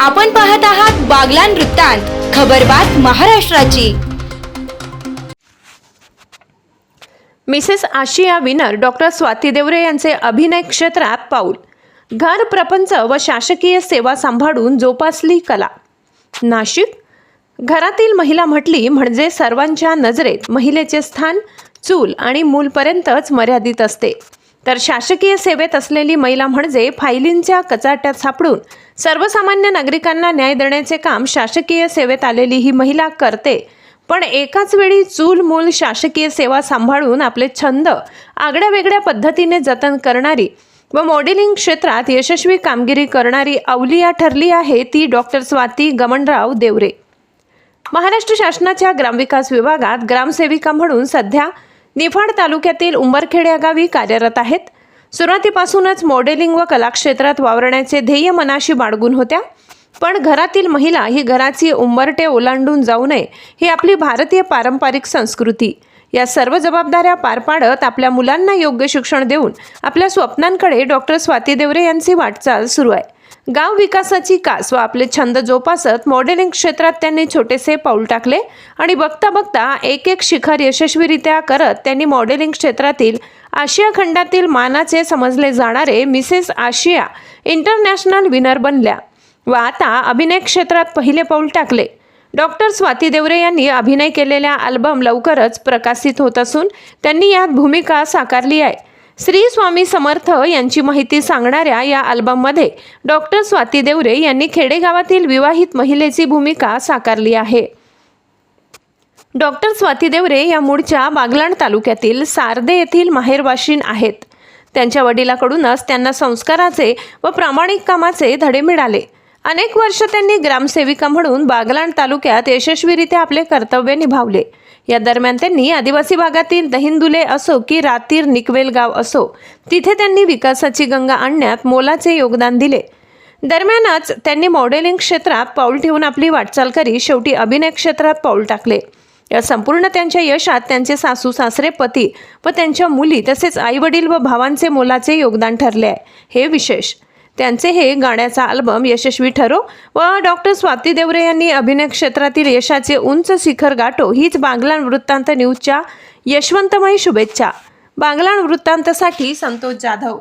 आपण पाहत आहात बागलान वृत्तांत खबरबात महाराष्ट्राची. मिसेस आशिया विनर डॉक्टर स्वाती देवरे यांचे अभिनय क्षेत्रात पाऊल. घर प्रपंच व शासकीय सेवा सांभाळून जोपासली कला. नाशिक. घरातील महिला म्हटली म्हणजे सर्वांच्या नजरेत महिलेचे स्थान चूल आणि मूलपर्यंतच मर्यादित असते. तर शासकीय सेवेत असलेली महिला म्हणजे फायलींच्या कचाट्यात सापडून सर्वसामान्य नागरिकांना न्याय देण्याचे काम शासकीय सेवेत आलेली ही महिला करते. पण एकाच वेळी चूल मूल शासकीय सेवा सांभाळून आपले छंद आगळ्या वेगळ्या पद्धतीने जतन करणारी व मॉडेलिंग क्षेत्रात यशस्वी कामगिरी करणारी अवलिया ठरली आहे ती डॉक्टर स्वाती गमनराव देवरे. महाराष्ट्र शासनाच्या ग्रामविकास विभागात ग्रामसेविका म्हणून सध्या निफाड तालुक्यातील उंबरखेड या गावी कार्यरत आहेत. सुरुवातीपासूनच मॉडेलिंग व कलाक्षेत्रात वावरण्याचे ध्येय मनाशी बाळगून होत्या. पण घरातील महिला ही घराची उंबरटे ओलांडून जाऊ नये ही आपली भारतीय पारंपरिक संस्कृती. या सर्व जबाबदाऱ्या पार पाडत आपल्या मुलांना योग्य शिक्षण देऊन आपल्या स्वप्नांकडे डॉक्टर स्वाती देवरे यांची वाटचाल सुरू आहे. गाव विकासाची कास व आपले छंद जोपासत मॉडेलिंग क्षेत्रात त्यांनी छोटेसे पाऊल टाकले आणि बघता बघता एक एक शिखर यशस्वीरित्या करत त्यांनी मॉडेलिंग क्षेत्रातील आशिया खंडातील मानाचे समजले जाणारे मिसेस आशिया इंटरनॅशनल विनर बनल्या व आता अभिनय क्षेत्रात पहिले पाऊल टाकले. डॉक्टर स्वाती देवरे यांनी अभिनय केलेल्या अल्बम लवकरच प्रकाशित होत असून त्यांनी यात भूमिका साकारली आहे. श्री स्वामी समर्थ यांची माहिती सांगणाऱ्या या अल्बममध्ये डॉक्टर स्वाती देवरे यांनी खेडेगावातील विवाहित महिलेची भूमिका साकारली आहे. डॉक्टर स्वाती देवरे या मूळच्या बागलाण तालुक्यातील सारदे येथील माहेरवाशीण आहेत. त्यांच्या वडिलाकडूनच त्यांना संस्काराचे व प्रामाणिक कामाचे धडे मिळाले. अनेक वर्ष त्यांनी ग्रामसेविका म्हणून बागलाण तालुक्यात यशस्वीरित्या आपले कर्तव्य निभावले. या दरम्यान त्यांनी आदिवासी भागातील दहिंदुले असो की रातीर निकवेल गाव असो तिथे त्यांनी विकासाची गंगा आणण्यात मोलाचे योगदान दिले. दरम्यानच त्यांनी मॉडेलिंग क्षेत्रात पाऊल ठेवून आपली वाटचाल करी शेवटी अभिनय क्षेत्रात पाऊल टाकले. या संपूर्ण त्यांच्या यशात त्यांचे सासू सासरे पती व त्यांच्या मुली तसेच आईवडील व भावांचे मोलाचे योगदान ठरले आहे. हे विशेष त्यांचे हे गाण्याचा अल्बम यशस्वी ठरो व डॉक्टर स्वाती देवरे यांनी अभिनय क्षेत्रातील यशाचे उंच शिखर गाठो हीच बांगलान वृत्तांत न्यूजच्या यशवंतमयी शुभेच्छा. बांगलान वृत्तांतसाठी संतोष जाधव.